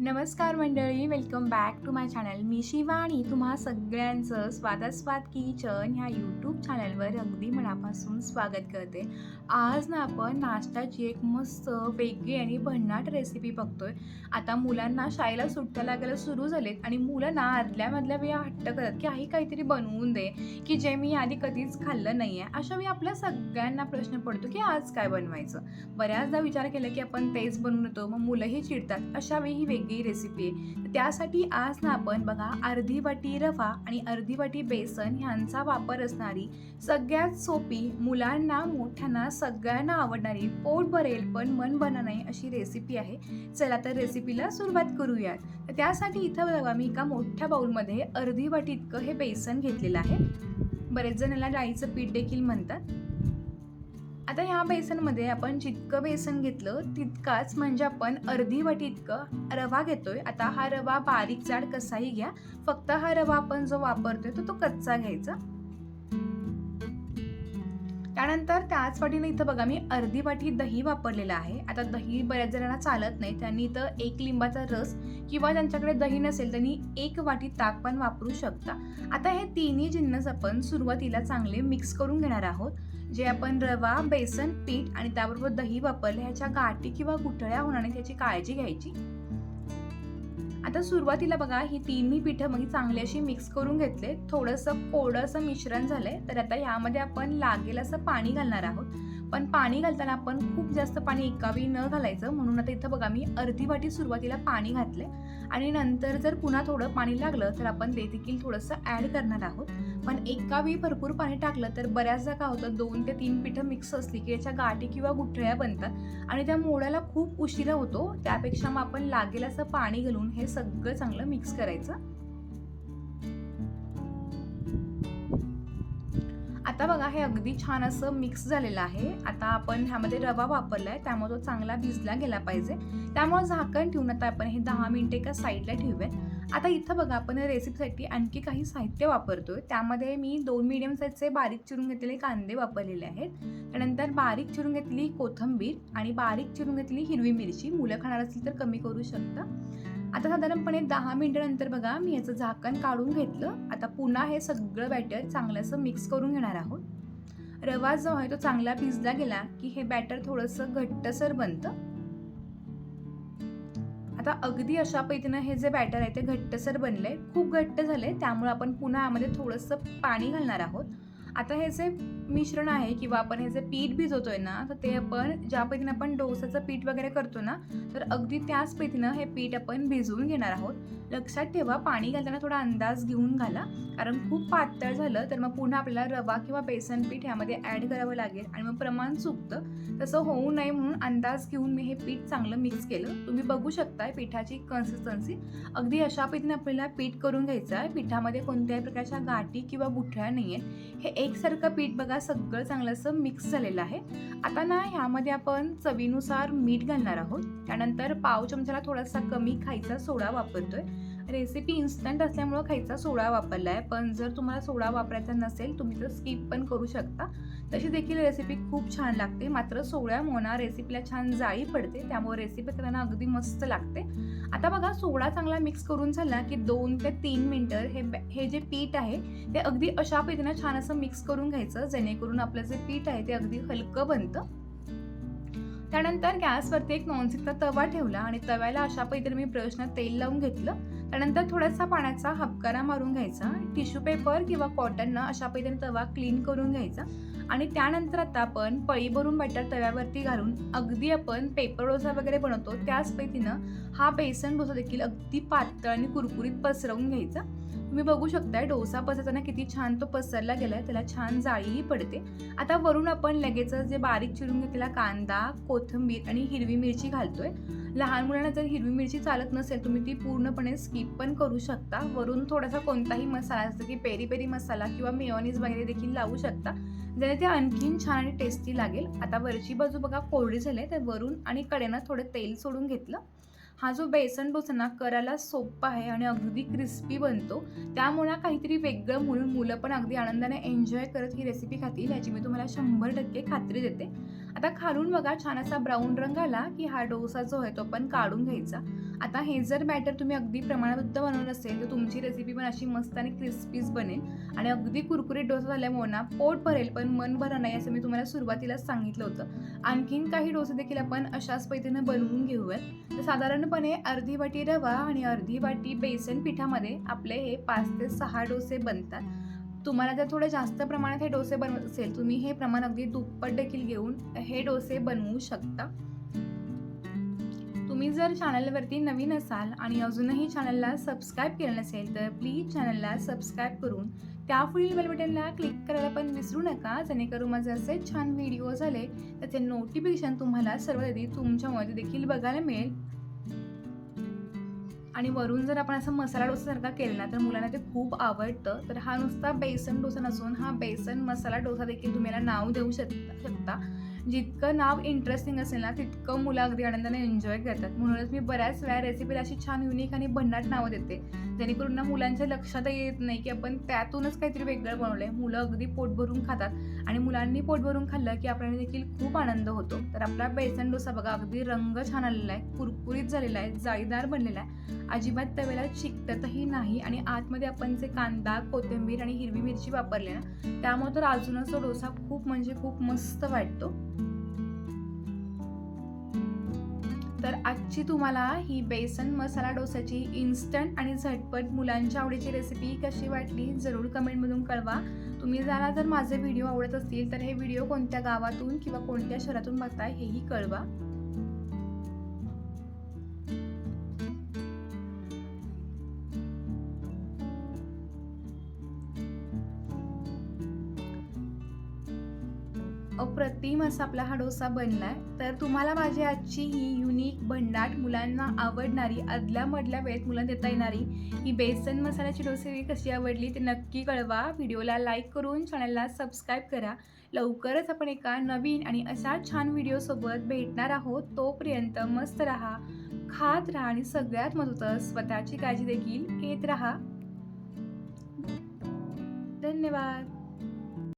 नमस्कार मंडळी welcome back to my channel मी शिवाणी तुम्हा सगळ्यांचं स्वादास्वाद किचन ह्या यूट्यूब चॅनलवर अगदी मनापासून स्वागत करते. आज ना आपण नाश्त्याची एक मस्त वेगळी आणि भन्नाट रेसिपी बघतोय. आता मुलांना शाळेला सुट्ट्या लागायला सुरू झालेत आणि मुलं ना आदल्या मधल्या वेळा हट्ट करत की आई काहीतरी बनवून दे की जे मी आधी कधीच खाल्लं नाही आहे अशा वेळी आपल्या सगळ्यांना प्रश्न पडतो की आज काय बनवायचं? बऱ्याचदा विचार केला की आपण तेच बनवून येतो मग मुलंही चिडतात. अशा वेळी ही वेगळी रेसिपी आहे. तर त्यासाठी आज ना आपण बघा अर्धी वाटी रवा आणि अर्धी वाटी बेसन ह्यांचा वापर असणारी सगळ्यात सोपी मुलांना मोठ्यांना सगळ्यांना आवडणारी पोट भरेल पण मन बना नाही अशी रेसिपी आहे. चला तर रेसिपीला सुरुवात करूयात. तर त्यासाठी इथं बघा मी एका मोठ्या बाऊलमध्ये अर्धी वाटी इतकं हे बेसन घेतलेलं आहे. बरेच जण याला डाळीचं पीठ देखील म्हणतात. आता ह्या बेसनमध्ये आपण जितकं बेसन घेतलं तितकाच म्हणजे आपण अर्धी वाटी इतकं रवा घेतोय. आता हा रवा बारीक जाड कसाही घ्या. फक्त हा रवा आपण जो वापरतोय तो तो कच्चा घ्यायचा. त्यानंतर त्याच वाटीने इथं बघा मी अर्धी वाटी दही वापरलेलं आहे. आता दही बऱ्याच जणांना चालत नाही त्यांनी इथं एक लिंबाचा रस किंवा त्यांच्याकडे दही नसेल त्यांनी एक वाटी ताक पण वापरू शकता. आता हे तिन्ही जिन्नस आपण सुरुवातीला चांगले मिक्स करून घेणार आहोत. जे आपण रवा बेसन पीठ आणि त्याबरोबर दही वापरले ह्याच्या गाठी किंवा गुठळ्या होणार नाही त्याची काळजी घ्यायची. आता सुरुवातीला बघा ही तिन्ही पिठं मग चांगली अशी मिक्स करून घेतले. थोडंसं कोडंसं मिश्रण झालंय तर आता यामध्ये आपण लागेल असं पाणी घालणार आहोत. पण पाणी घालताना आपण खूप जास्त पाणी एकावी न घालायचं. म्हणून आता इथं बघा मी अर्धी वाटी सुरुवातीला पाणी घातले आणि नंतर जर पुन्हा थोडं पाणी लागलं तर आपण ते देखील थोडंसं ॲड करणार आहोत. पण एका वेळी भरपूर पाणी टाकलं तर बऱ्याचदा काय होतं दोन ते तीन पिठं मिक्स असली की याच्या गाठी किंवा गुठळ्या बनतात आणि त्या मोळ्याला खूप उशिरा होतो. त्यापेक्षा मग आपण लागेल असं पाणी घालून हे सगळं चांगलं मिक्स करायचं. आता बघा हे अगदी छान असं मिक्स झालेलं आहे. आता आपण ह्यामध्ये रवा वापरलाय त्यामुळे तो चांगला भिजला गेला पाहिजे. त्यामुळे झाकण ठेवून आता आपण हे दहा मिनिटे एका साईडला ठेवूयात. आता इथं बघा आपण रेसिपीसाठी आणखी काही साहित्य वापरतो आहे त्यामध्ये मी दोन मिडियम साईजचे बारीक चिरून घेतलेले कांदे वापरलेले आहेत. त्यानंतर बारीक चिरून घेतली कोथंबीर आणि बारीक चिरून घेतली हिरवी मिरची. मुलं खाणार असतील तर कमी करू शकता. आता साधारणपणे दहा मिनिटानंतर बघा मी याचं झाकण काढून घेतलं. आता पुन्हा हे सगळं बॅटर चांगलं असं मिक्स करून घेणार आहोत. रवा जो आहे तो चांगला भिजला गेला की हे बॅटर थोडंसं घट्टसर बनतं. आता अगदी अशा पद्धतीनं हे जे बॅटर आहे ते घट्टसर बनले. खूप घट्ट झाले. त्यामुळे आपण पुन्हा यामध्ये थोडंसं पाणी घालणार आहोत. आता हे जे मिश्रण आहे किंवा आपण हे जे पीठ भिजवतोय ना तर ते आपण ज्या पद्धतीने आपण डोसाचं पीठ वगैरे करतो ना तर अगदी त्याच पद्धतीनं हे पीठ आपण भिजवून घेणार आहोत. लक्षात ठेवा पाणी घालताना थोडा अंदाज घेऊन घाला कारण खूप पातळ झालं तर मग पुन्हा आपल्याला रवा किंवा बेसन पीठ ह्यामध्ये ॲड करावं लागेल आणि मग प्रमाण चुकतं तसं होऊ नये म्हणून अंदाज घेऊन मी हे पीठ चांगलं मिक्स केलं. तुम्ही बघू शकताय पिठाची कन्सिस्टन्सी अगदी अशा पद्धतीने आपल्याला पीठ करून घ्यायचं आहे. पिठामध्ये कोणत्याही प्रकारच्या गाठी किंवा गुठळ्या नाही आहेत हे एकसारखं पीठ बघा सगळं चांगलं असं मिक्स झालेलं आहे. आता ना ह्यामध्ये आपण चवीनुसार मीठ घालणार आहोत. त्यानंतर पाव चमच्याला थोडासा कमी खायचा सोडा वापरतोय. रेसिपी इन्स्टंट असल्यामुळं खायचा सोडा वापरला आहे पण जर तुम्हाला सोडा वापरायचा नसेल तुम्ही तर स्किप पण करू शकता. तशी देखील रेसिपी खूप छान लागते. मात्र सोड्यामुळे रेसिपीला छान जाळी पडते. त्यामुळे रेसिपी करताना अगदी मस्त लागते. आता बघा सोडा चांगला मिक्स करून झाला की दोन ते तीन मिनटं हे हे जे पीठ आहे ते अगदी अशा पद्धतीनं छान असं मिक्स करून घ्यायचं जेणेकरून आपलं जे पीठ आहे ते अगदी हलकं बनतं. त्यानंतर गॅसवरती एक नॉनस्टिकचा तवा ठेवला आणि तव्याला अशा पद्धतीने मी ब्रशनं तेल लावून घेतलं. त्यानंतर थोडासा पाण्याचा हपकारा मारून घ्यायचा टिश्यू पेपर किंवा कॉटननं अशा पद्धतीने तवा क्लीन करून घ्यायचा. आणि त्यानंतर आता आपण पळी भरून बॅटर तव्यावरती घालून अगदी आपण पेपर डोसा वगैरे बनवतो त्याच पद्धतीनं हा बेसन डोसा देखील अगदी पातळ आणि कुरकुरीत पसरवून घ्यायचा. तुम्ही बघू शकताय डोसा पसरताना किती छान तो पसरला गेलाय त्याला छान जाळीही पडते. आता वरून आपण लगेच जे बारीक चिरून घेतलेला कांदा कोथिंबीर आणि हिरवी मिरची घालतोय. लहान मुलांना जर हिरवी मिरची चालत नसेल तुम्ही ती पूर्णपणे स्किप पण करू शकता. वरून थोडासा कोणताही मसाला जसं की पेरी पेरी मसाला किंवा मेयोनीज वगैरे देखील लावू शकता. ज्याने ते आणखीन छान आणि टेस्टी लागेल. आता वरची बाजू बघा कोरडी झाली तर वरून आणि कडेनं थोडं तेल सोडून घेतलं. हा जो बेसन डोसा ना करायला सोपा आहे आणि अगदी क्रिस्पी बनतो त्यामुळे काहीतरी वेगळं म्हणून मुलं पण अगदी आनंदाने एन्जॉय करत ही रेसिपी खातील याची मी तुम्हाला शंभर टक्के खात्री देते. आता खालून बघा छान असा ब्राऊन रंग आला की हा डोसा जो आहे तो पण काढून घ्यायचा. आता हे जर बॅटर तुम्ही अगदी प्रमाणबद्ध बनवलं असेल तर तुमची रेसिपी पण अशी मस्त आणि क्रिस्पीज बनेल. आणि अगदी कुरकुरीत डोसा झाल्यामुळे ना पोट भरेल पण मन भरा नाही असं मी तुम्हाला सुरुवातीलाच सांगितलं होतं. आणखीन काही डोसे देखील आपण अशाच पद्धतीनं बनवून घेऊयात. तर साधारणपणे अर्धी वाटी रवा आणि अर्धी वाटी बेसन पिठामध्ये आपले हे पाच ते सहा डोसे बनतात. तुम्हाला जर थोडं जास्त प्रमाणात हे डोसे बनवत असेल तुम्ही हे प्रमाण अगदी दुप्पट देखील घेऊन हे डोसे बनवू शकता. तुम्ही जर चॅनलवरती नवीन असाल आणि अजूनही चॅनलला सबस्क्राईब केलं नसेल तर प्लीज चॅनलला सबस्क्राईब करून त्या पुढील बेल बटनला क्लिक करायला पण विसरू नका जेणेकरून माझे असे छान व्हिडिओ झाले त्याचे नोटिफिकेशन तुम्हाला सर्वात तुमच्यामध्ये देखील बघायला मिळेल. आणि वरून जर आपण असं मसाला डोसासारखा केला ना तर मुलांना ते खूप आवडतं. तर हा नुसता बेसन डोसा नसून हा बेसन मसाला डोसा देखील तुम्ही याला नाव देऊ शकता शकता. जितकं नाव इंटरेस्टिंग असेल ना तितकं मुलं अगदी आनंदाने एन्जॉय करतात. म्हणूनच मी बऱ्याच वेळा रेसिपीला अशी छान युनिक आणि भन्नाट नावं देते. जेणेकरून ना मुलांच्या लक्षात येत नाही की आपण त्यातूनच काहीतरी वेगळं बनवलंय. मुलं अगदी पोट भरून खातात आणि मुलांनी पोट भरून खाल्लं की आपल्याला देखील खूप आनंद होतो. तर आपला बेसन डोसा बघा अगदी रंग छान आलेला आहे कुरकुरीत झालेला आहे जाळीदार बनलेला आहे. अजिबात तव्याला चिकटतही नाही आणि आतमध्ये आपण जे कांदा कोथिंबीर आणि हिरवी मिरची वापरली ना त्यामुळे तर अजूनच तो डोसा खूप म्हणजे खूप मस्त वाटतो. तर आजची तुम्हाला ही बेसन मसाला डोसाची इन्स्टंट आणि झटपट मुलांच्या आवडीची रेसिपी कशी वाटली जरूर कमेंटमधून कळवा. तुम्ही जरा जर माझे व्हिडिओ आवडत असतील तर हे व्हिडिओ कोणत्या गावातून किंवा कोणत्या शहरातून बघताय हेही कळवा. अप्रतिम असा आपला हा डोसा बनला आहे तर तुम्हाला माझी आजची ही युनिक भन्नाट मुलांना आवडणारी आदल्या मधल्या वेळेत मुलांना देता येणारी ही बेसन मसाल्याची डोसे कशी आवडली ते नक्की कळवा. व्हिडिओला लाईक करून चॅनलला सबस्क्राईब करा. लवकरच आपण एका नवीन आणि अशा छान व्हिडिओसोबत भेटणार आहोत. तोपर्यंत मस्त राहा खात राहा आणि सगळ्यात महत्त्वाचं स्वतःची काळजी देखील घेत राहा. धन्यवाद.